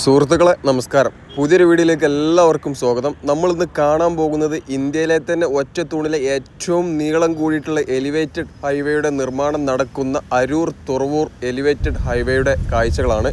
സുഹൃത്തുക്കളെ നമസ്കാരം. പുതിയൊരു വീഡിയോയിലേക്ക് എല്ലാവർക്കും സ്വാഗതം. നമ്മളിന്ന് കാണാൻ പോകുന്നത് ഇന്ത്യയിലെ തന്നെ ഒറ്റ തൂണിലെ ഏറ്റവും നീളം കൂടിയിട്ടുള്ള എലിവേറ്റഡ് ഹൈവേയുടെ നിർമ്മാണം നടക്കുന്ന അരൂർ തുറവൂർ എലിവേറ്റഡ് ഹൈവേയുടെ കാഴ്ചകളാണ്.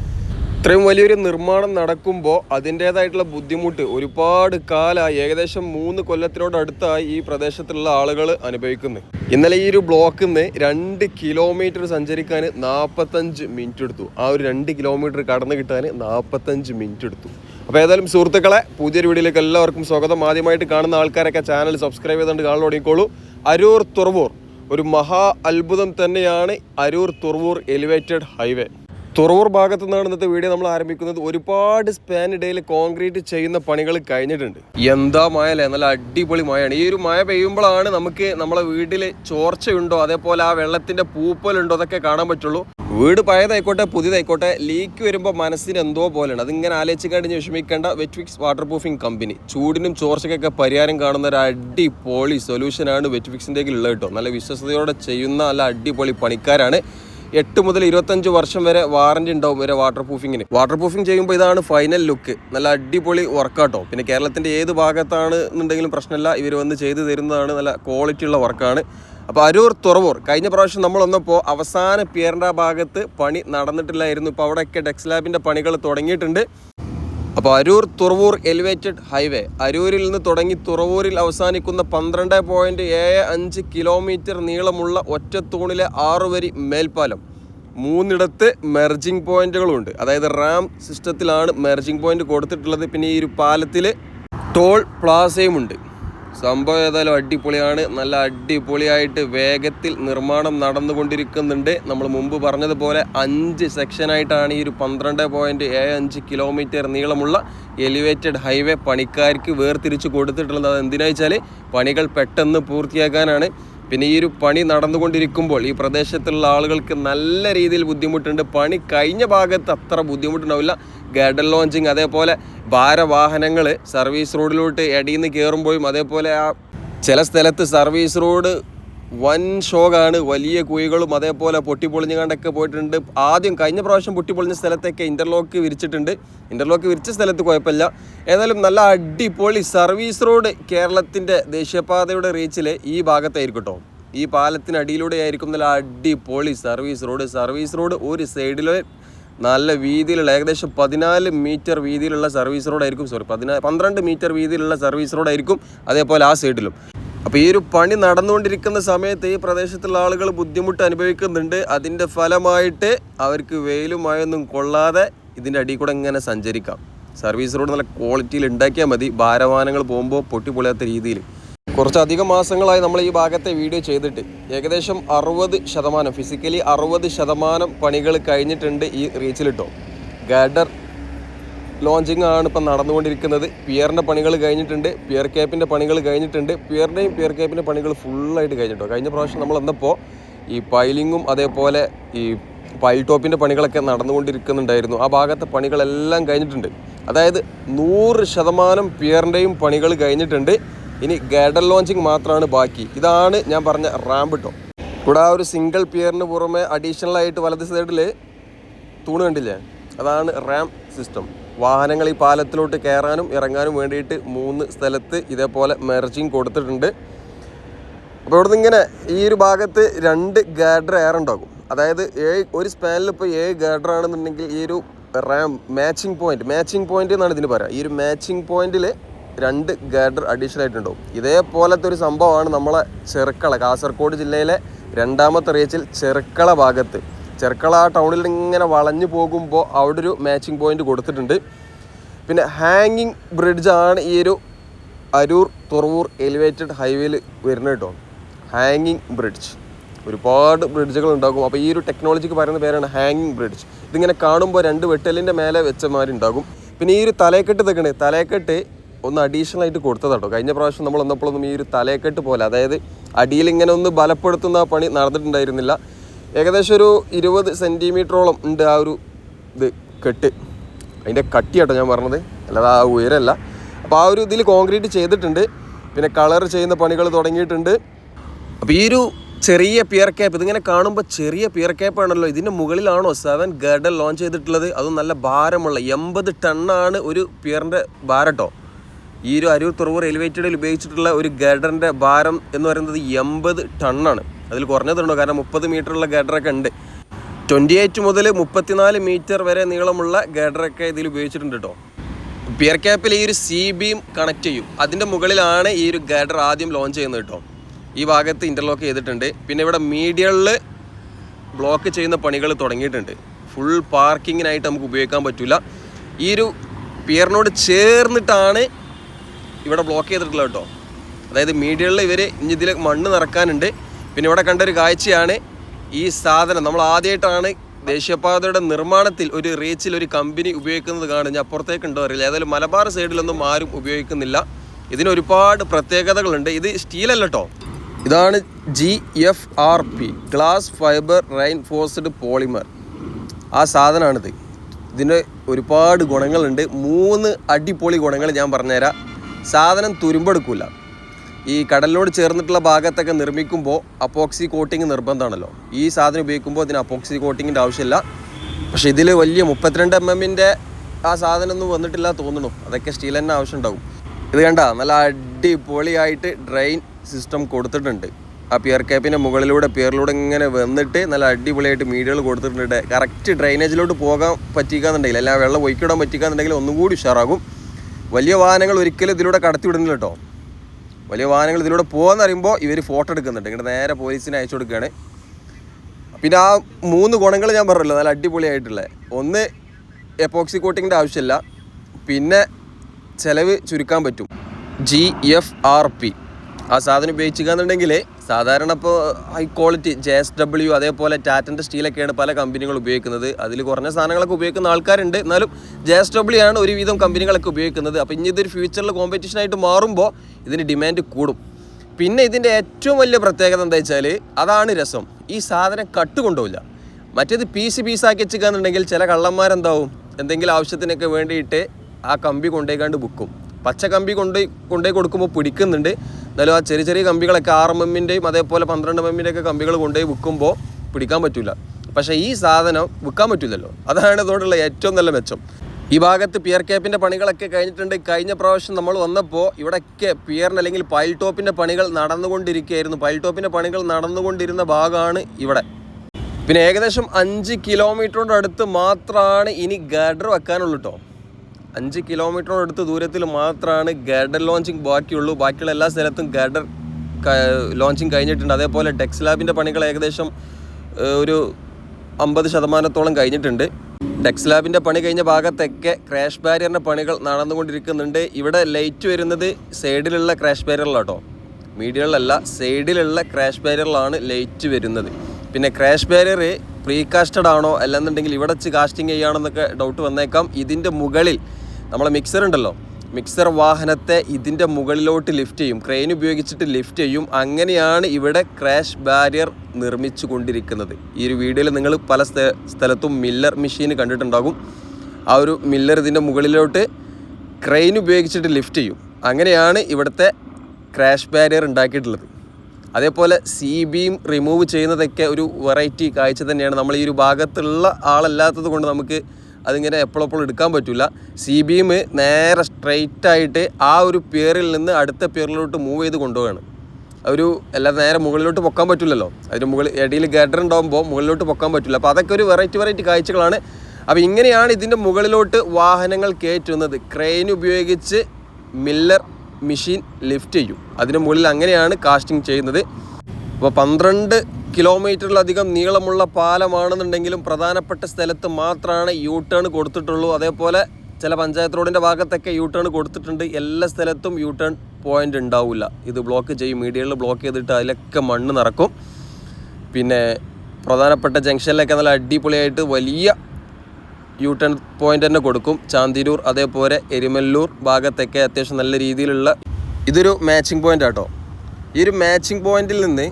ഇത്രയും വലിയൊരു നിർമ്മാണം നടക്കുമ്പോൾ അതിന്റേതായിട്ടുള്ള ബുദ്ധിമുട്ട് ഒരുപാട് കാലമായി ഏകദേശം മൂന്ന് കൊല്ലത്തിനോടടുത്തായി ഈ പ്രദേശത്തുള്ള ആളുകൾ അനുഭവിക്കുന്നത് ഇന്നലെ ഈ ഒരു ബ്ലോക്കിൽ നിന്ന് രണ്ട് കിലോമീറ്റർ സഞ്ചരിക്കാൻ നാൽപ്പത്തഞ്ച് മിനിറ്റ് എടുത്തു. ആ ഒരു രണ്ട് കിലോമീറ്റർ കടന്നു കിട്ടാൻ നാൽപ്പത്തഞ്ച് മിനിറ്റ് എടുത്തു. അപ്പോൾ ഏതായാലും സുഹൃത്തുക്കളെ പുതിയൊരു വീഡിയോയിലേക്ക് എല്ലാവർക്കും സ്വാഗതം. ആദ്യമായിട്ട് കാണുന്ന ആൾക്കാരൊക്കെ ചാനൽ സബ്സ്ക്രൈബ് ചെയ്തുകൊണ്ട് കാണാൻ തുടങ്ങിക്കോളൂ. അരൂർ തുറവൂർ ഒരു മഹാ അത്ഭുതം തന്നെയാണ് അരൂർ തുറവൂർ എലിവേറ്റഡ് ഹൈവേ തുറവൂർ ഭാഗത്തു നിന്നാണ് ഇന്നത്തെ വീഡിയോ നമ്മൾ ആരംഭിക്കുന്നത്. ഒരുപാട് സ്പാൻ ഇടയിൽ കോൺക്രീറ്റ് ചെയ്യുന്ന പണികൾ കഴിഞ്ഞിട്ടുണ്ട്. എന്താ മഴയല്ലേ നല്ല അടിപൊളി മഴയാണ്. ഈ ഒരു മഴ പെയ്യുമ്പോഴാണ് നമുക്ക് നമ്മളെ വീട്ടിൽ ചോർച്ചയുണ്ടോ? അതേപോലെ ആ വെള്ളത്തിന്റെ പൂപ്പലുണ്ടോ? അതൊക്കെ കാണാൻ പറ്റുള്ളൂ. വീട് പഴയതായിക്കോട്ടെ പുതിയതായിക്കോട്ടെ ലീക്ക് വരുമ്പോൾ മനസ്സിന് എന്തോ പോലെയാണ്. അതിങ്ങനെ ആലോചിച്ച് കഴിഞ്ഞ് വിഷമിക്കേണ്ട വെറ്റ്ഫിക്സ് വാട്ടർ പ്രൂഫിംഗ് കമ്പനി ചൂടിനും ചോർച്ചയ്ക്കൊക്കെ പരിഹാരം കാണുന്ന ഒരു അടിപൊളി സൊല്യൂഷനാണ് വെറ്റ്ഫിക്സിന്റെ ഉള്ളത് കേട്ടോ. നല്ല വിശ്വസതയോടെ ചെയ്യുന്ന നല്ല അടിപൊളി പണിക്കാരാണ്. എട്ട് മുതൽ ഇരുപത്തഞ്ച് വർഷം വരെ വാറന്റി ഉണ്ടാവും വരെ വാട്ടർ പ്രൂഫിങ്ങിന് വാട്ടർ പ്രൂഫിംഗ് ചെയ്യുമ്പോൾ ഇതാണ് ഫൈനൽ ലുക്ക് നല്ല അടിപൊളി വർക്കാട്ടോ പിന്നെ കേരളത്തിന്റെ ഏത് ഭാഗത്താണ് എന്നുണ്ടെങ്കിലും പ്രശ്നമില്ല. ഇവർ വന്ന് ചെയ്തു തരുന്നതാണ് നല്ല ക്വാളിറ്റി ഉള്ള വർക്കാണ് അപ്പോൾ അരൂർ തുറവൂർ കഴിഞ്ഞ പ്രാവശ്യം നമ്മൾ വന്നപ്പോൾ അവസാന പിയറിന്റെ ഭാഗത്ത് പണി നടന്നിട്ടില്ലായിരുന്നു. ഇപ്പോൾ അവിടെയൊക്കെ ഡെക്സ് ലാബിന്റെ പണികൾ തുടങ്ങിയിട്ടുണ്ട്. അപ്പോൾ അരൂർ തുറവൂർ എലിവേറ്റഡ് ഹൈവേ. അരൂരിൽ നിന്ന് തുടങ്ങി തുറവൂരിൽ അവസാനിക്കുന്ന പന്ത്രണ്ട് പോയിന്റ് ഏഴ് അഞ്ച് കിലോമീറ്റർ നീളമുള്ള ഒറ്റത്തൂണിലെ ആറുവരി മേൽപ്പാലം. മൂന്നിടത്ത് മെർജിംഗ് പോയിന്റുകളുണ്ട് അതായത് റാം സിസ്റ്റത്തിലാണ് മെർജിംഗ് പോയിന്റ് കൊടുത്തിട്ടുള്ളത്. പിന്നെ ഈ ഒരു പാലത്തിൽ ടോൾ പ്ലാസയും ഉണ്ട്. സംഭവം ഏതായാലും അടിപൊളിയാണ്. നല്ല അടിപൊളിയായിട്ട് വേഗത്തിൽ നിർമ്മാണം നടന്നുകൊണ്ടിരിക്കുന്നുണ്ട്. നമ്മൾ മുമ്പ് പറഞ്ഞതുപോലെ അഞ്ച് സെക്ഷനായിട്ടാണ് ഈ ഒരു പന്ത്രണ്ട് പോയിന്റ് ഏഴ് അഞ്ച് കിലോമീറ്റർ നീളമുള്ള എലിവേറ്റഡ് ഹൈവേ പണിക്കാർക്ക് വേർതിരിച്ച് കൊടുത്തിട്ടുള്ളത്. അത് എന്തിനാ വെച്ചാൽ പണികൾ പെട്ടെന്ന് പൂർത്തിയാക്കാനാണ്. പിന്നെ ഈ ഒരു പണി നടന്നുകൊണ്ടിരിക്കുമ്പോൾ ഈ പ്രദേശത്തുള്ള ആളുകൾക്ക് നല്ല രീതിയിൽ ബുദ്ധിമുട്ടുണ്ട്. പണി കഴിഞ്ഞ ഭാഗത്ത് അത്ര ബുദ്ധിമുട്ടുണ്ടാവില്ല. ഗഡൽ ലോഞ്ചിങ് അതേപോലെ ഭാരവാഹനങ്ങൾ സർവീസ് റോഡിലോട്ട് ഇടയിൽ നിന്ന് കയറുമ്പോഴും അതേപോലെ ആ ചില സ്ഥലത്ത് സർവീസ് റോഡ് വൻ ഷോകാണ് വലിയ കുഴികളും അതേപോലെ പൊട്ടിപ്പൊളിഞ്ഞ് കണ്ടൊക്കെ പോയിട്ടുണ്ട്. ആദ്യം കഴിഞ്ഞ പ്രാവശ്യം പൊട്ടിപ്പൊളിഞ്ഞ സ്ഥലത്തൊക്കെ ഇന്റർലോക്ക് വിരിച്ചിട്ടുണ്ട്. ഇന്റർലോക്ക് വിരിച്ച സ്ഥലത്ത് കുഴപ്പമില്ല. ഏതായാലും നല്ല അടിപൊളി സർവീസ് റോഡ് കേരളത്തിന്റെ ദേശീയപാതയുടെ റീച്ചിൽ ഈ ഭാഗത്തായിരിക്കും കേട്ടോ ഈ പാലത്തിനടിയിലൂടെ ആയിരിക്കും നല്ല അടിപൊളി സർവീസ് റോഡ് സർവീസ് റോഡ് ഒരു സൈഡിൽ നല്ല വീതിയിലുള്ള ഏകദേശം പതിനാല് മീറ്റർ വീതിയിലുള്ള സർവീസ് റോഡായിരിക്കും സോറി പതിനാ പന്ത്രണ്ട് മീറ്റർ വീതിയിലുള്ള സർവീസ് റോഡായിരിക്കും അതേപോലെ ആ സൈഡിലും അപ്പോൾ ഈ ഒരു പണി നടന്നുകൊണ്ടിരിക്കുന്ന സമയത്ത് ഈ പ്രദേശത്തുള്ള ആളുകൾ ബുദ്ധിമുട്ട് അനുഭവിക്കുന്നുണ്ട്. അതിന്റെ ഫലമായിട്ട് അവർക്ക് വെയിലും മഴയൊന്നും കൊള്ളാതെ ഇതിന്റെ അടിയിൽ കൂടെ ഇങ്ങനെ സഞ്ചരിക്കാം. സർവീസ് റോഡ് നല്ല ക്വാളിറ്റിയിൽ ഉണ്ടാക്കിയാൽ മതി. ഭാരവാഹനങ്ങൾ പോകുമ്പോൾ പൊട്ടിപ്പൊളിയാത്ത രീതിയിൽ. കുറച്ചധികം മാസങ്ങളായി നമ്മൾ ഈ ഭാഗത്തെ വീഡിയോ ചെയ്തിട്ട് ഏകദേശം അറുപത് ശതമാനം ഫിസിക്കലി അറുപത് ശതമാനം പണികൾ കഴിഞ്ഞിട്ടുണ്ട് ഈ റീച്ചിലിട്ടോ ഗാഡർ ലോഞ്ചിങ് ആണ് ഇപ്പം നടന്നുകൊണ്ടിരിക്കുന്നത്. പിയറിന്റെ പണികൾ കഴിഞ്ഞിട്ടുണ്ട്. പിയർ ക്യാപ്പിന്റെ പണികൾ കഴിഞ്ഞിട്ടുണ്ട്. പിയറിന്റെയും പിയർ ക്യാപ്പിന്റെ പണികൾ ഫുള്ളായിട്ട് കഴിഞ്ഞിട്ടോ കഴിഞ്ഞ പ്രാവശ്യം നമ്മൾ വന്നപ്പോൾ ഈ പൈലിങ്ങും അതേപോലെ ഈ പൈൽ ടോപ്പിന്റെ പണികളൊക്കെ നടന്നുകൊണ്ടിരിക്കുന്നുണ്ടായിരുന്നു. ആ ഭാഗത്തെ പണികളെല്ലാം കഴിഞ്ഞിട്ടുണ്ട്. അതായത് നൂറ് ശതമാനം പിയറിന്റെയും പണികൾ കഴിഞ്ഞിട്ടുണ്ട്. ഇനി ഗേഡൽ ലോഞ്ചിങ് മാത്രമാണ് ബാക്കി. ഇതാണ് ഞാൻ പറഞ്ഞ റാമ്പ് കേട്ടോ ഇവിടെ ആ ഒരു സിംഗിൾ പിയറിന് പുറമെ അഡീഷണൽ ആയിട്ട് വലത് സൈഡിൽ തൂണ് കണ്ടില്ലേ? അതാണ് റാം സിസ്റ്റം. വാഹനങ്ങൾ ഈ പാലത്തിലോട്ട് കയറാനും ഇറങ്ങാനും വേണ്ടിയിട്ട് മൂന്ന് സ്ഥലത്ത് ഇതേപോലെ മെർജിങ് കൊടുത്തിട്ടുണ്ട്. അപ്പോൾ ഇവിടുന്ന് ഇങ്ങനെ ഈ ഒരു ഭാഗത്ത് രണ്ട് ഗാഡർ എയർ ഉണ്ടാകും. അതായത് ഏഴ് ഒരു സ്പാനിൽ ഇപ്പോൾ ഏഴ് ഗാഡർ ആണെന്നുണ്ടെങ്കിൽ ഈ ഒരു ram matching point matching point എന്നാണ് ഇതിന് പറയുക ഈ ഒരു മാച്ചിങ് പോയിന്റിൽ രണ്ട് ഗാഡർ അഡീഷണൽ ആയിട്ടുണ്ടാവും. ഇതേപോലത്തെ ഒരു സംഭവമാണ് നമ്മളെ ചെറുക്കള കാസർഗോഡ് ജില്ലയിലെ രണ്ടാമത്തെ റീച്ചിൽ ചെറുക്കള ഭാഗത്ത്. ചെറുക്കള ആ ടൗണിൽ ഇങ്ങനെ വളഞ്ഞു പോകുമ്പോൾ അവിടെ ഒരു മാച്ചിങ് പോയിന്റ് കൊടുത്തിട്ടുണ്ട്. പിന്നെ ഹാങ്ങിങ് ബ്രിഡ്ജാണ് ഈ ഒരു അരൂർ തുറവൂർ എലിവേറ്റഡ് ഹൈവേയിൽ വരുന്നത് കേട്ടോ. ഹാങ്ങിങ് ബ്രിഡ്ജ് ഒരുപാട് ബ്രിഡ്ജുകൾ ഉണ്ടാകും. അപ്പോൾ ഈ ഒരു ടെക്നോളജിക്ക് പറയുന്ന പേരാണ് ഹാങ്ങിങ് ബ്രിഡ്ജ് ഇതിങ്ങനെ കാണുമ്പോൾ രണ്ട് വെട്ടലിന്റെ മേലെ വെച്ചമാരുണ്ടാകും പിന്നെ ഈ ഒരു തലേക്കെട്ട് തെക്കണ് തലേക്കെട്ട് ഒന്ന് അഡീഷണൽ ആയിട്ട് കൊടുത്തതാട്ടോ കഴിഞ്ഞ പ്രാവശ്യം നമ്മൾ വന്നപ്പോഴൊന്നും ഈ ഒരു തലേക്കെട്ട് പോലെ അതായത് അടിയിൽ ഇങ്ങനെ ഒന്ന് ബലപ്പെടുത്തുന്ന പണി നടന്നിട്ടുണ്ടായിരുന്നില്ല. ഏകദേശം ഒരു ഇരുപത് സെന്റിമീറ്ററോളം ഉണ്ട് ആ ഒരു ഇത് കെട്ട്. അതിന്റെ കട്ടിയാട്ടോ ഞാൻ പറഞ്ഞത്. അല്ലാതെ ആ ഉയരമല്ല. അപ്പോൾ ആ ഒരു ഇതിൽ കോൺക്രീറ്റ് ചെയ്തിട്ടുണ്ട്. പിന്നെ കളർ ചെയ്യുന്ന പണികൾ തുടങ്ങിയിട്ടുണ്ട്. അപ്പോൾ ഈ ഒരു ചെറിയ പിയർ ക്യാപ്പ് ഇതിങ്ങനെ കാണുമ്പോൾ ചെറിയ പിയർ ക്യാപ്പ് ആണല്ലോ. ഇതിന്റെ മുകളിലാണോ സെവൻ ഗർഡൻ ലോഞ്ച് ചെയ്തിട്ടുള്ളത്? അതും നല്ല ഭാരമുള്ള എൺപത് ടണ്ണാണ് ഒരു പിയറിന്റെ ഭാരട്ടോ ഈ ഒരു അരൂർ തുറവൂർ എലിവേറ്റഡിൽ ഉപയോഗിച്ചിട്ടുള്ള ഒരു ഗഡറിന്റെ ഭാരം എന്ന് പറയുന്നത് എൺപത് ടണ്ണാണ്. അതിൽ കുറഞ്ഞതുണ്ടോ? കാരണം മുപ്പത് മീറ്ററുള്ള ഗഡറൊക്കെ ഉണ്ട്. ട്വന്റി എയ്റ്റ് മുതൽ മുപ്പത്തിനാല് മീറ്റർ വരെ നീളമുള്ള ഗഡറൊക്കെ ഇതിൽ ഉപയോഗിച്ചിട്ടുണ്ട് കേട്ടോ പിയർ ക്യാപ്പിൽ ഈ ഒരു സി ബീം കണക്ട് ചെയ്യും. അതിന്റെ മുകളിലാണ് ഈ ഒരു ഗഡർ ആദ്യം ലോഞ്ച് ചെയ്യുന്നത് കേട്ടോ ഈ ഭാഗത്ത് ഇന്റർലോക്ക് ചെയ്തിട്ടുണ്ട്. പിന്നെ ഇവിടെ മീഡിയകളിൽ ബ്ലോക്ക് ചെയ്യുന്ന പണികൾ തുടങ്ങിയിട്ടുണ്ട്. ഫുൾ പാർക്കിങ്ങിനായിട്ട് നമുക്ക് ഉപയോഗിക്കാൻ പറ്റില്ല ഈ ഒരു പിയറിനോട് ചേർന്നിട്ടാണ് ഇവിടെ ബ്ലോക്ക് ചെയ്തിട്ടുള്ളത് കേട്ടോ. അതായത് മീഡിയകളിൽ ഇവർ ഇനി ഇതിൽ മണ്ണ് നിറക്കാനുണ്ട്. പിന്നെ ഇവിടെ കണ്ട ഒരു കാഴ്ചയാണ് ഈ സാധനം. നമ്മൾ ആദ്യമായിട്ടാണ് ദേശീയപാതയുടെ നിർമ്മാണത്തിൽ ഒരു റീച്ചിൽ ഒരു കമ്പനി ഉപയോഗിക്കുന്നത് കാണും ഞാൻ അപ്പുറത്തേക്ക് ഉണ്ടോ അറിയില്ല. ഏതായാലും മലബാർ സൈഡിലൊന്നും ആരും ഉപയോഗിക്കുന്നില്ല. ഇതിന് ഒരുപാട് പ്രത്യേകതകളുണ്ട്. ഇത് സ്റ്റീലല്ല കേട്ടോ. ഇതാണ് G F R P glass fibre reinforced polymer ആ സാധനമാണിത് ഇതിന് ഒരുപാട് ഗുണങ്ങളുണ്ട്. മൂന്ന് അടിപൊളി ഗുണങ്ങൾ ഞാൻ പറഞ്ഞുതരാം. സാധനം തുരുമ്പെടുക്കില്ല ഈ കടലിനോട് ചേർന്നിട്ടുള്ള ഭാഗത്തൊക്കെ നിർമ്മിക്കുമ്പോൾ അപ്പോക്സി കോട്ടിങ് നിർബന്ധമാണല്ലോ. ഈ സാധനം ഉപയോഗിക്കുമ്പോൾ ഇതിന് അപ്പോക്സി കോട്ടിങ്ങിന്റെ ആവശ്യമില്ല. പക്ഷെ ഇതിൽ വലിയ മുപ്പത്തിരണ്ട് എം എമ്മിന്റെ ആ സാധനമൊന്നും വന്നിട്ടില്ല തോന്നുന്നു. അതൊക്കെ സ്റ്റീൽ തന്നെ ആവശ്യമുണ്ടാവും. ഇത് കണ്ട നല്ല അടിപൊളിയായിട്ട് ഡ്രെയിൻ സിസ്റ്റം കൊടുത്തിട്ടുണ്ട്. ആ പിയർ ക്യാപ്പിന്റെ മുകളിലൂടെ പിയറിലൂടെ ഇങ്ങനെ വന്നിട്ട് നല്ല അടിപൊളിയായിട്ട് മീഡിയകൾ കൊടുത്തിട്ടുണ്ട്. കറക്റ്റ് ഡ്രൈനേജിലോട്ട് പോകാൻ പറ്റിക്കാന്നുണ്ടെങ്കിൽ അല്ല വെള്ളം ഒഴിക്കിടാൻ പറ്റിക്കാന്നുണ്ടെങ്കിൽ ഒന്നും കൂടി ഉഷാറാകും. വലിയ വാഹനങ്ങൾ ഒരിക്കലും ഇതിലൂടെ കടത്തി വിടുന്നില്ല കേട്ടോ. വലിയ വാഹനങ്ങൾ ഇതിലൂടെ പോകാന്ന് പറയുമ്പോൾ ഇവർ ഫോട്ടോ എടുക്കുന്നുണ്ട്. ഇങ്ങോട്ട് നേരെ പോലീസിനെ അയച്ചു കൊടുക്കുകയാണ്. പിന്നെ ആ മൂന്ന് ഗുണങ്ങൾ ഞാൻ പറഞ്ഞല്ലോ നല്ല അടിപൊളിയായിട്ടുള്ള. ഒന്ന് എപ്പോക്സി കോട്ടിങ്ങിന്റെ ആവശ്യമില്ല. പിന്നെ ചിലവ് ചുരുക്കാൻ പറ്റും. ജി എഫ് ആർ പി ആ സാധനം ഉപയോഗിക്കുക എന്നുണ്ടെങ്കിൽ സാധാരണ ഇപ്പോൾ high quality J S W അതേപോലെ ടാറ്റന്റെ സ്റ്റീലൊക്കെയാണ് പല കമ്പനികൾ ഉപയോഗിക്കുന്നത്. അതിൽ കുറഞ്ഞ സാധനങ്ങളൊക്കെ ഉപയോഗിക്കുന്ന ആൾക്കാരുണ്ട്. എന്നാലും ജെ എസ് ഡബ്ല്യു ആണ് ഒരുവിധം കമ്പനികളൊക്കെ ഉപയോഗിക്കുന്നത്. അപ്പോൾ ഇനി ഇതൊരു ഫ്യൂച്ചറിൽ കോമ്പറ്റീഷനായിട്ട് മാറുമ്പോൾ ഇതിന് ഡിമാൻഡ് കൂടും. പിന്നെ ഇതിന്റെ ഏറ്റവും വലിയ പ്രത്യേകത എന്താ വെച്ചാൽ അതാണ് രസം. ഈ സാധനം കട്ട് കൊണ്ടുപോകില്ല മറ്റേത് പീസ് പീസാക്കി വെച്ചിക്കാന്നുണ്ടെങ്കിൽ ചില കള്ളന്മാരെന്താവും? എന്തെങ്കിലും ആവശ്യത്തിനൊക്കെ വേണ്ടിയിട്ട് ആ കമ്പി കൊണ്ടേക്കാണ്ട് ബുക്കും പച്ച കമ്പി കൊണ്ടുപോയി കൊണ്ടുപോയി കൊടുക്കുമ്പോൾ പിടിക്കുന്നുണ്ട്. എന്നാലും ആ ചെറിയ ചെറിയ കമ്പികളൊക്കെ ആറ് എം എമ്മിന്റെയും അതേപോലെ പന്ത്രണ്ട് എം എമ്മിന്റെയൊക്കെ കമ്പികൾ കൊണ്ടുപോയി വിൽക്കുമ്പോൾ പിടിക്കാൻ പറ്റില്ല. പക്ഷേ ഈ സാധനം വിൽക്കാൻ പറ്റില്ലല്ലോ. അതാണ് ഇതോടുള്ള ഏറ്റവും നല്ല മെച്ചം. ഈ ഭാഗത്ത് പിയർ ക്യാപ്പിന്റെ പണികളൊക്കെ കഴിഞ്ഞിട്ടുണ്ട്. കഴിഞ്ഞ പ്രാവശ്യം നമ്മൾ വന്നപ്പോൾ ഇവിടെയൊക്കെ പിയറിന് അല്ലെങ്കിൽ പൈൽ ടോപ്പിന്റെ പണികൾ നടന്നുകൊണ്ടിരിക്കുകയായിരുന്നു. പൈൽ ടോപ്പിന്റെ പണികൾ നടന്നുകൊണ്ടിരുന്ന ഭാഗമാണ് ഇവിടെ. പിന്നെ ഏകദേശം അഞ്ച് കിലോമീറ്ററിന്റെ അടുത്ത് മാത്രമാണ് ഇനി ഗഡർ വെക്കാനുള്ളൂ കേട്ടോ അഞ്ച് കിലോമീറ്റർ അടുത്ത് ദൂരത്തിൽ മാത്രമാണ് ഗഡർ ലോഞ്ചിങ് ബാക്കിയുള്ളൂ. ബാക്കിയുള്ള എല്ലാ സ്ഥലത്തും ഗഡർ ലോഞ്ചിങ് കഴിഞ്ഞിട്ടുണ്ട്. അതേപോലെ ടെക്സ് ലാബിന്റെ പണികൾ ഏകദേശം ഒരു അമ്പത് ശതമാനത്തോളം കഴിഞ്ഞിട്ടുണ്ട്. ടെക്സ് ലാബിന്റെ പണി കഴിഞ്ഞ ഭാഗത്തൊക്കെ ക്രാഷ് ബാരിയറിന്റെ പണികൾ നടന്നുകൊണ്ടിരിക്കുന്നുണ്ട്. ഇവിടെ ലൈറ്റ് വരുന്നത് സൈഡിലുള്ള ക്രാഷ് ബാരിയറിലാട്ടോ. മീഡിയകളിലല്ല സൈഡിലുള്ള ക്രാഷ് ബാരിയറിലാണ് ലൈറ്റ് വരുന്നത്. പിന്നെ ക്രാഷ് ബാരിയർ പ്രീ കാസ്റ്റഡ് ആണോ അല്ലെന്നുണ്ടെങ്കിൽ ഇവിടെ വെച്ച് കാസ്റ്റിംഗ് ചെയ്യുകയാണെന്നൊക്കെ ഡൗട്ട് വന്നേക്കാം. ഇതിന്റെ മുകളിൽ നമ്മളെ മിക്സർ ഉണ്ടല്ലോ. മിക്സർ വാഹനത്തെ ഇതിന്റെ മുകളിലോട്ട് ലിഫ്റ്റ് ചെയ്യും. ക്രെയിൻ ഉപയോഗിച്ചിട്ട് ലിഫ്റ്റ് ചെയ്യും. അങ്ങനെയാണ് ഇവിടെ ക്രാഷ് ബാരിയർ നിർമ്മിച്ചു കൊണ്ടിരിക്കുന്നത്. ഈ ഒരു വീഡിയോയിൽ നിങ്ങൾ പല സ്ഥലത്തും മില്ലർ മെഷീൻ കണ്ടിട്ടുണ്ടാകും. ആ ഒരു മില്ലർ ഇതിന്റെ മുകളിലോട്ട് ക്രെയിൻ ഉപയോഗിച്ചിട്ട് ലിഫ്റ്റ് ചെയ്യും. അങ്ങനെയാണ് ഇവിടുത്തെ ക്രാഷ് ബാരിയർ ഉണ്ടാക്കിയിട്ടുള്ളത്. അതേപോലെ സി ബീം റിമൂവ് ചെയ്യുന്നതൊക്കെ ഒരു വെറൈറ്റി കാഴ്ച തന്നെയാണ്. നമ്മൾ ഈ ഒരു ഭാഗത്തുള്ള ആളല്ലാത്തത് കൊണ്ട് നമുക്ക് അതിങ്ങനെ എപ്പോഴെപ്പോഴും എടുക്കാൻ പറ്റില്ല സി ബീം നേരെ സ്ട്രെയിറ്റ് ആയിട്ട് ആ ഒരു പിയറിൽ നിന്ന് അടുത്ത പിയറിലോട്ട് മൂവ് ചെയ്ത് കൊണ്ടുപോവുകയാണ്. ഒരു എല്ലാം നേരെ മുകളിലോട്ട് പൊക്കാൻ പറ്റില്ലല്ലോ അതിന് മുകളിൽ ഇടയിൽ ഗഡർ ഉണ്ടാകുമ്പോൾ മുകളിലോട്ട് പൊക്കാൻ പറ്റില്ല അപ്പോൾ അതൊക്കെ ഒരു വെറൈറ്റി വെറൈറ്റി കാഴ്ചകളാണ്. അപ്പോൾ ഇങ്ങനെയാണ് ഇതിന്റെ മുകളിലോട്ട് വാഹനങ്ങൾ കയറ്റുന്നത്. ക്രെയിൻ ഉപയോഗിച്ച് മില്ലർ മെഷീൻ ലിഫ്റ്റ് ചെയ്യും. അതിന് മുകളിൽ അങ്ങനെയാണ് കാസ്റ്റിംഗ് ചെയ്യുന്നത്. അപ്പോൾ പന്ത്രണ്ട് കിലോമീറ്ററിലധികം നീളമുള്ള പാലമാണെന്നുണ്ടെങ്കിലും പ്രധാനപ്പെട്ട സ്ഥലത്ത് മാത്രമാണ് യൂ ടേൺ കൊടുത്തിട്ടുള്ളൂ. അതേപോലെ ചില പഞ്ചായത്ത് റോഡിന്റെ ഭാഗത്തൊക്കെ യൂ ടേൺ കൊടുത്തിട്ടുണ്ട്. എല്ലാ സ്ഥലത്തും യൂ ടേൺ പോയിന്റ് ഉണ്ടാവില്ല ഇത് ബ്ലോക്ക് ചെയ്യും. മീഡിയകളിൽ ബ്ലോക്ക് ചെയ്തിട്ട് അതിലൊക്കെ മണ്ണ് നിറക്കും. പിന്നെ പ്രധാനപ്പെട്ട ജംഗ്ഷനിലൊക്കെ നല്ല അടിപൊളിയായിട്ട് വലിയ യൂ ടേൺ പോയിന്റ് തന്നെ കൊടുക്കും. ചാന്തിരൂർ അതേപോലെ എരുമല്ലൂർ ഭാഗത്തൊക്കെ അത്യാവശ്യം നല്ല രീതിയിലുള്ള ഇതൊരു മാച്ചിങ് പോയിന്റ് ആട്ടോ. ഈ ഒരു മാച്ചിങ് പോയിന്റിൽ നിന്ന്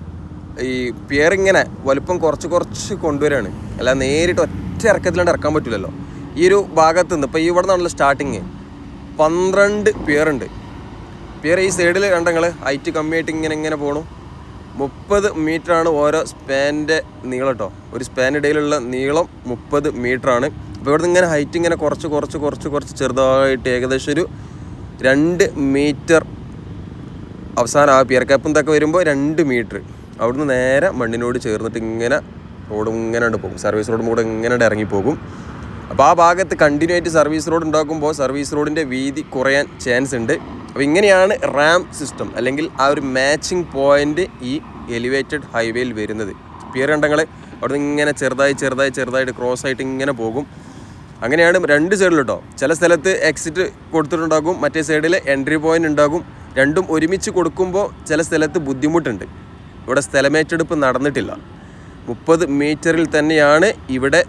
ഈ പിയർ ഇങ്ങനെ വലുപ്പം കുറച്ച് കുറച്ച് കൊണ്ടുവരികയാണ് അല്ല നേരിട്ട് ഒറ്റ ഇറക്കത്തിലാണ്ട് ഇറക്കാൻ പറ്റില്ലല്ലോ ഈ ഒരു ഭാഗത്ത് നിന്ന് ഇപ്പോൾ ഇവിടെ നിന്നാണല്ലോ സ്റ്റാർട്ടിങ് പന്ത്രണ്ട് പിയർ ഉണ്ട്. പിയർ ഈ സൈഡിൽ കണ്ടങ്ങൾ ഹൈറ്റ് കമ്മിയായിട്ട് ഇങ്ങനെ ഇങ്ങനെ പോകണം മുപ്പത് ആണ് ഓരോ സ്പാനിന്റെ നീളം കേട്ടോ. ഒരു സ്പാനിടയിലുള്ള നീളം മുപ്പത് ആണ്. അപ്പോൾ ഇവിടുന്ന് ഇങ്ങനെ ഹൈറ്റ് ഇങ്ങനെ കുറച്ച് കുറച്ച് കുറച്ച് കുറച്ച് ചെറുതായിട്ട് ഏകദേശം ഒരു രണ്ട് മീറ്റർ അവസാനം ആ പിയർ ക്യാപ്പും ഇതൊക്കെ വരുമ്പോൾ രണ്ട് മീറ്റർ അവിടുന്ന് നേരെ മണ്ണിനോട് ചേർന്നിട്ട് ഇങ്ങനെ റോഡ് ഇങ്ങനെ പോകും. സർവീസ് റോഡും കൂടെ ഇങ്ങനെ ഇറങ്ങി ഇറങ്ങിപ്പോകും അപ്പോൾ ആ ഭാഗത്ത് കണ്ടിന്യൂ ആയിട്ട് സർവീസ് റോഡ് ഉണ്ടാക്കുമ്പോൾ സർവീസ് റോഡിന്റെ വീതി കുറയാൻ ചാൻസ് ഉണ്ട്. അപ്പോൾ ഇങ്ങനെയാണ് റാം സിസ്റ്റം അല്ലെങ്കിൽ ആ ഒരു മാച്ചിങ് പോയിന്റ് ഈ എലിവേറ്റഡ് ഹൈവേയിൽ വരുന്നത്. പിയർ കണ്ടങ്ങൾ അവിടെ നിന്ന് ഇങ്ങനെ ചെറുതായി ചെറുതായി ചെറുതായിട്ട് ക്രോസ് ആയിട്ട് ഇങ്ങനെ പോകും. അങ്ങനെയാണ് രണ്ട് സൈഡിൽ കേട്ടോ ചില സ്ഥലത്ത് എക്സിറ്റ് കൊടുത്തിട്ടുണ്ടാകും മറ്റേ സൈഡിൽ എൻട്രി പോയിന്റ് ഉണ്ടാകും. രണ്ടും ഒരുമിച്ച് കൊടുക്കുമ്പോൾ ചില സ്ഥലത്ത് ബുദ്ധിമുട്ടുണ്ട്. ഇവിടെ സ്ഥലമേറ്റെടുപ്പ് നടന്നിട്ടില്ല. മുപ്പത് മീറ്ററിൽ തന്നെയാണ് ഇവിടെ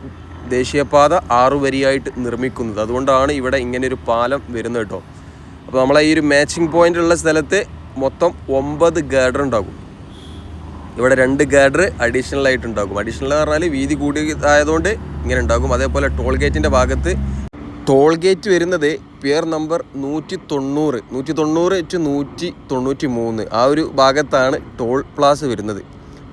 ദേശീയപാത ആറു വരിയായിട്ട് നിർമ്മിക്കുന്നത്. അതുകൊണ്ടാണ് ഇവിടെ ഇങ്ങനെ ഒരു പാലം വരുന്നത് കേട്ടോ. അപ്പോൾ നമ്മളെ ഈ ഒരു മാച്ചിങ് പോയിന്റ് ഉള്ള സ്ഥലത്ത് മൊത്തം ഒമ്പത് ഗാഡർ ഉണ്ടാകും. ഇവിടെ രണ്ട് ഗാഡർ അഡീഷണൽ ആയിട്ട് ഉണ്ടാകും. അഡീഷണൽ എന്ന് പറഞ്ഞാൽ വീതി കൂടിയതായതുകൊണ്ട് ഇങ്ങനെ ഉണ്ടാകും. അതേപോലെ ടോൾ ഗേറ്റിന്റെ ഭാഗത്ത് ടോൾ ഗേറ്റ് വരുന്നത് പിയർ നമ്പർ നൂറ്റി തൊണ്ണൂറ് നൂറ്റി തൊണ്ണൂറ് ടു നൂറ്റി തൊണ്ണൂറ്റി മൂന്ന് ആ ഒരു ഭാഗത്താണ് ടോൾ പ്ലാസ് വരുന്നത്.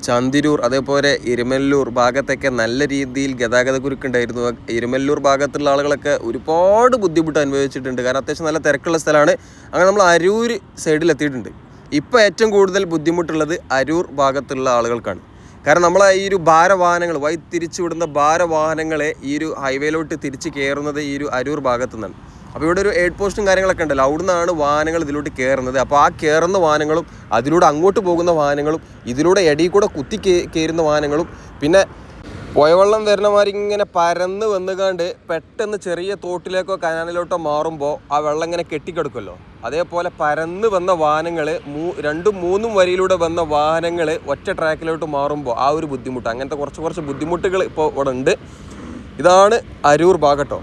ചന്തിരൂർ അതേപോലെ ഇരുമല്ലൂർ ഭാഗത്തൊക്കെ നല്ല രീതിയിൽ ഗതാഗത കുരുക്കുണ്ടായിരുന്നു ഇരുമല്ലൂർ ഭാഗത്തുള്ള ആളുകളൊക്കെ ഒരുപാട് ബുദ്ധിമുട്ട് അനുഭവിച്ചിട്ടുണ്ട്. കാരണം അത്യാവശ്യം നല്ല തിരക്കുള്ള സ്ഥലമാണ്. അങ്ങനെ നമ്മൾ അരൂർ സൈഡിൽ എത്തിയിട്ടുണ്ട്. ഇപ്പോൾ ഏറ്റവും കൂടുതൽ ബുദ്ധിമുട്ടുള്ളത് അരൂർ ഭാഗത്തുള്ള ആളുകൾക്കാണ്. കാരണം നമ്മളെ ഈ ഒരു ഭാരവാഹനങ്ങൾ വൈ തിരിച്ചുവിടുന്ന ഭാരവാഹനങ്ങളെ ഈ ഒരു ഹൈവേയിലോട്ട് തിരിച്ച് കയറുന്നത് ഈ ഒരു അരൂർ ഭാഗത്തു നിന്നാണ് അപ്പോൾ ഇവിടെ ഒരു എയ്ഡ് പോസ്റ്റും കാര്യങ്ങളൊക്കെ ഉണ്ടല്ലോ. അവിടെ നിന്നാണ് വാഹനങ്ങൾ ഇതിലോട്ട് കയറുന്നത് അപ്പോൾ ആ കയറുന്ന വാഹനങ്ങളും അതിലൂടെ അങ്ങോട്ട് പോകുന്ന വാഹനങ്ങളും ഇതിലൂടെ ഇടയിൽ കൂടെ കുത്തി കയറുന്ന വാഹനങ്ങളും പിന്നെ പുഴവെള്ളം വരുന്ന മാതിരി ഇങ്ങനെ പരന്ന് വന്നുകാണ്ട് പെട്ടെന്ന് ചെറിയ തോട്ടിലേക്കോ കനാലിലോട്ടോ മാറുമ്പോൾ ആ വെള്ളം ഇങ്ങനെ കെട്ടിക്കിടക്കുമല്ലോ. അതേപോലെ പരന്ന് വന്ന വാഹനങ്ങൾ മൂ രണ്ടും മൂന്നും വരിയിലൂടെ വന്ന വാഹനങ്ങൾ ഒറ്റ ട്രാക്കിലോട്ട് മാറുമ്പോൾ ആ ഒരു ബുദ്ധിമുട്ട്. അങ്ങനത്തെ കുറച്ച് കുറച്ച് ബുദ്ധിമുട്ടുകൾ ഇപ്പോൾ ഇവിടെ ഉണ്ട് ഇതാണ് അരൂർ ഭാഗട്ടോ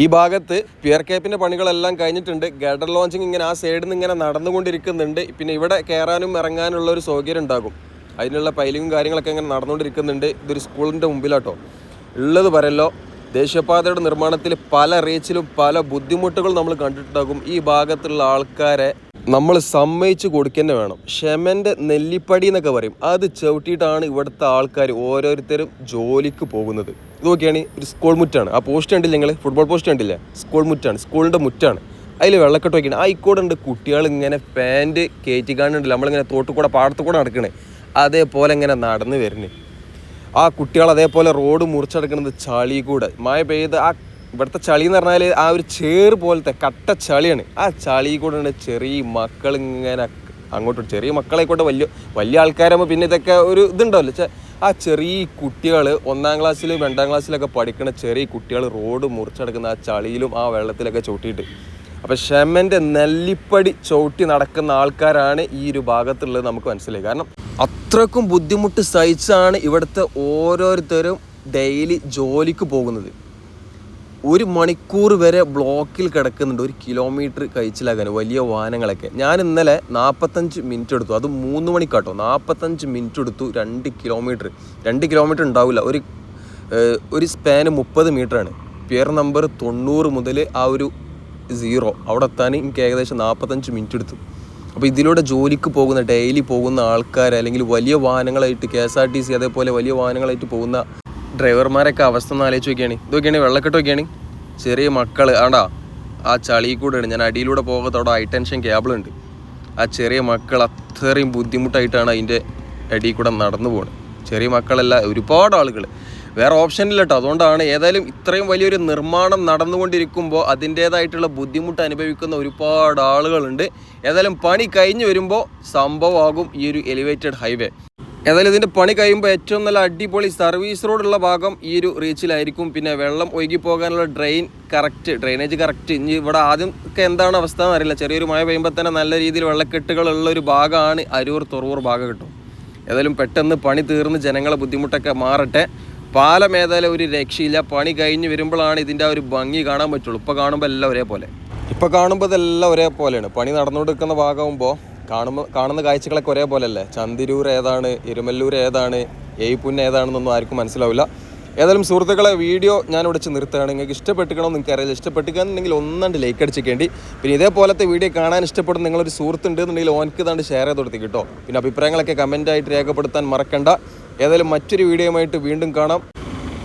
ഈ ഭാഗത്ത് പിയർ കേപ്പിന്റെ പണികളെല്ലാം കഴിഞ്ഞിട്ടുണ്ട്. ഗഡർ ലോഞ്ചിങ് ഇങ്ങനെ ആ സൈഡിൽ നിന്ന് ഇങ്ങനെ നടന്നുകൊണ്ടിരിക്കുന്നുണ്ട്. പിന്നെ ഇവിടെ കയറാനും ഇറങ്ങാനുള്ള ഒരു സൗകര്യം ഉണ്ടാകും. അതിനുള്ള പൈലിങ്ങും കാര്യങ്ങളൊക്കെ ഇങ്ങനെ നടന്നുകൊണ്ടിരിക്കുന്നുണ്ട്. ഇതൊരു സ്കൂളിന്റെ മുമ്പിലാട്ടോ. ഉള്ളത് പറയല്ലോ ദേശീയപാതയുടെ നിർമ്മാണത്തിൽ പല റീച്ചിലും പല ബുദ്ധിമുട്ടുകളും നമ്മൾ കണ്ടിട്ടുണ്ടാകും. ഈ ഭാഗത്തുള്ള ആൾക്കാരെ നമ്മൾ സമ്മതിച്ച് കൊടുക്കന്നെ വേണം. ക്ഷമന്റെ നെല്ലിപ്പടി എന്നൊക്കെ പറയും. അത് ചവിട്ടിയിട്ടാണ് ഇവിടുത്തെ ആൾക്കാർ ഓരോരുത്തരും ജോലിക്ക് പോകുന്നത്. ഇത് നോക്കിയാണ് ഒരു സ്കൂൾ മുറ്റാണ്. ആ പോസ്റ്റ് കണ്ടില്ല നിങ്ങൾ ഫുട്ബോൾ പോസ്റ്റ് കണ്ടില്ലേ? സ്കൂൾ മുറ്റാണ്. സ്കൂളിന്റെ മുറ്റാണ്. അതിൽ വെള്ളക്കെട്ട് വയ്ക്കണം ആ ഇക്കൂടെ ഉണ്ട് കുട്ടികൾ ഇങ്ങനെ പാന്റ് കയറ്റി കാണുന്നുണ്ട് നമ്മളിങ്ങനെ തോട്ടുകൂടെ പാടത്തുകൂടെ പാടത്ത് കൂടെ നടക്കണേ. അതേപോലെ ഇങ്ങനെ നടന്ന് വരുന്നത് ആ കുട്ടികൾ അതേപോലെ റോഡ് മുറിച്ചടക്കുന്നത് ചളി കൂടെ മഴ പെയ്ത് ആ ഇവിടുത്തെ ചളി എന്ന് പറഞ്ഞാൽ ആ ഒരു ചേറ് പോലത്തെ കട്ട ചളിയാണ്. ആ ചളി കൂടെ ചെറിയ മക്കൾ ഇങ്ങനെ അങ്ങോട്ട് ചെറിയ മക്കളായിക്കോട്ടെ വലിയ വലിയ ആൾക്കാരാകുമ്പോൾ പിന്നെ ഇതൊക്കെ ഒരു ഇതുണ്ടാവില്ല ആ ചെറിയ കുട്ടികൾ ഒന്നാം ക്ലാസ്സിൽ രണ്ടാം ക്ലാസ്സിലൊക്കെ പഠിക്കുന്ന ചെറിയ കുട്ടികൾ റോഡ് മുറിച്ചെടുക്കുന്ന ആ ചളിയിലും ആ വെള്ളത്തിലൊക്കെ ചവിട്ടിയിട്ട്. അപ്പോൾ ഷെമന്റെ നെല്ലിപ്പടി ചവിട്ടി നടക്കുന്ന ആൾക്കാരാണ് ഈ ഒരു ഭാഗത്തുള്ളത് നമുക്ക് മനസ്സിലായി. കാരണം അത്രക്കും ബുദ്ധിമുട്ട് സഹിച്ചാണ് ഇവിടുത്തെ ഓരോരുത്തരും ഡെയിലി ജോലിക്ക് പോകുന്നത്. ഒരു മണിക്കൂർ വരെ ബ്ലോക്കിൽ കിടക്കുന്നുണ്ട്. ഒരു കിലോമീറ്റർ കഴിച്ചിലാകാൻ വലിയ വാഹനങ്ങളൊക്കെ. ഞാൻ ഇന്നലെ നാൽപ്പത്തഞ്ച് മിനിറ്റ് എടുത്തു. അത് മൂന്ന് മണിക്കാട്ടോ നാൽപ്പത്തഞ്ച് മിനിറ്റ് എടുത്തു. രണ്ട് കിലോമീറ്റർ. രണ്ട് കിലോമീറ്റർ ഉണ്ടാവില്ല. ഒരു ഒരു സ്പാന് മുപ്പത് ആണ്. പിയർ നമ്പർ തൊണ്ണൂറ് മുതൽ ആ ഒരു സീറോ അവിടെ എത്താൻ എനിക്ക് ഏകദേശം നാൽപ്പത്തഞ്ച് മിനിറ്റ് എടുത്തു. അപ്പോൾ ഇതിലൂടെ ജോലിക്ക് പോകുന്ന ഡെയിലി പോകുന്ന ആൾക്കാർ അല്ലെങ്കിൽ വലിയ വാഹനങ്ങളായിട്ട് K S R T C അതേപോലെ വലിയ വാഹനങ്ങളായിട്ട് പോകുന്ന ഡ്രൈവർമാരൊക്കെ അവസ്ഥ ഒന്ന് ആലോചിച്ച് നോക്കിയാണ്. ഇതൊക്കെയാണ് വെള്ളക്കെട്ട് നോക്കിയാണ്. ചെറിയ മക്കൾ ആണ്ടാ ആ ചളി കൂടെയാണ്. ഞാൻ അടിയിലൂടെ പോകാത്ത അവിടെ ഹൈ ടെൻഷൻ കേബിൾ ഉണ്ട്. ആ ചെറിയ മക്കൾ അത്രയും ബുദ്ധിമുട്ടായിട്ടാണ് അതിന്റെ അടിയിൽ കൂടെ നടന്നു പോകുന്നത് ചെറിയ മക്കളല്ല ഒരുപാട് ആളുകൾ വേറെ ഓപ്ഷൻ ഇല്ല കേട്ടോ അതുകൊണ്ടാണ് ഏതായാലും ഇത്രയും വലിയൊരു നിർമ്മാണം നടന്നുകൊണ്ടിരിക്കുമ്പോൾ അതിന്റേതായിട്ടുള്ള ബുദ്ധിമുട്ട് അനുഭവിക്കുന്ന ഒരുപാട് ആളുകളുണ്ട്. ഏതായാലും പണി കഴിഞ്ഞ് വരുമ്പോൾ സംഭവമാകും ഈ ഒരു എലിവേറ്റഡ് ഹൈവേ ഏതായാലും ഇതിന്റെ പണി കഴിയുമ്പോൾ ഏറ്റവും നല്ല അടിപൊളി സർവീസ് റോഡുള്ള ഭാഗം ഈ ഒരു റീച്ചിലായിരിക്കും പിന്നെ വെള്ളം ഒഴുകി പോകാനുള്ള ഡ്രെയിൻ കറക്റ്റ് ഡ്രെയിനേജ് കറക്റ്റ് ഇനി ഇവിടെ ആദ്യം ഒക്കെ എന്താണ് അവസ്ഥ എന്നറിയില്ല ചെറിയൊരു മഴ പെയ്യുമ്പോൾ തന്നെ നല്ല രീതിയിൽ വെള്ളക്കെട്ടുകളുള്ള ഒരു ഭാഗമാണ് അരൂർ തുറവൂർ ഭാഗം കിട്ടും. ഏതായാലും പെട്ടെന്ന് പണി തീർന്ന് ജനങ്ങളെ ബുദ്ധിമുട്ടൊക്കെ മാറട്ടെ. പാലം ഏതായാലും ഒരു രക്ഷയില്ല. പണി കഴിഞ്ഞ് വരുമ്പോഴാണ് ഇതിന്റെ ഒരു ഭംഗി കാണാൻ പറ്റുള്ളൂ. ഇപ്പോൾ കാണുമ്പോൾ എല്ലാം ഒരേപോലെ. ഇപ്പോൾ കാണുമ്പോൾ ഇതെല്ലാം ഒരേപോലെയാണ്. പണി നടന്നുകൊണ്ടിരിക്കുന്ന ഭാഗമാകുമ്പോൾ കാണുമ്പോൾ കാണുന്ന കാഴ്ചകളൊക്കെ ഒരേപോലെയല്ലേ ചന്തിരൂർ ഏതാണ്? ഇരുമല്ലൂർ ഏതാണ്? ഏയ്പുന്ന ഏതാണെന്നൊന്നും ആർക്കും മനസ്സിലാവില്ല. ഏതായാലും സുഹൃത്തുക്കളെ വീഡിയോ ഞാൻ ഇവിടെ നിർത്തുകയാണ്. നിങ്ങൾക്ക് ഇഷ്ടപ്പെട്ടിക്കണോ നിങ്ങൾക്ക് അറിയില്ല ഇഷ്ടപ്പെട്ടിക്കാന്നുണ്ടെങ്കിൽ ഒന്നാണ്ട് ലൈക്ക് അടിച്ചിക്കേണ്ടി. പിന്നെ ഇതേപോലത്തെ വീഡിയോ കാണാൻ ഇഷ്ടപ്പെടുന്ന നിങ്ങളൊരു സുഹൃത്ത് ഉണ്ടെന്നുണ്ടെങ്കിൽ ഓനക്ക് ഇതാണ്ട് ഷെയർ ചെയ്ത് കൊടുത്തി കേട്ടോ. പിന്നെ അഭിപ്രായങ്ങളൊക്കെ കമന്റായിട്ട് രേഖപ്പെടുത്താൻ മറക്കണ്ട. ഏതായാലും മറ്റൊരു വീഡിയോയുമായിട്ട് വീണ്ടും കാണാം.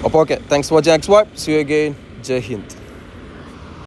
അപ്പോൾ okay thanks for jacks what see you again Jai Hind.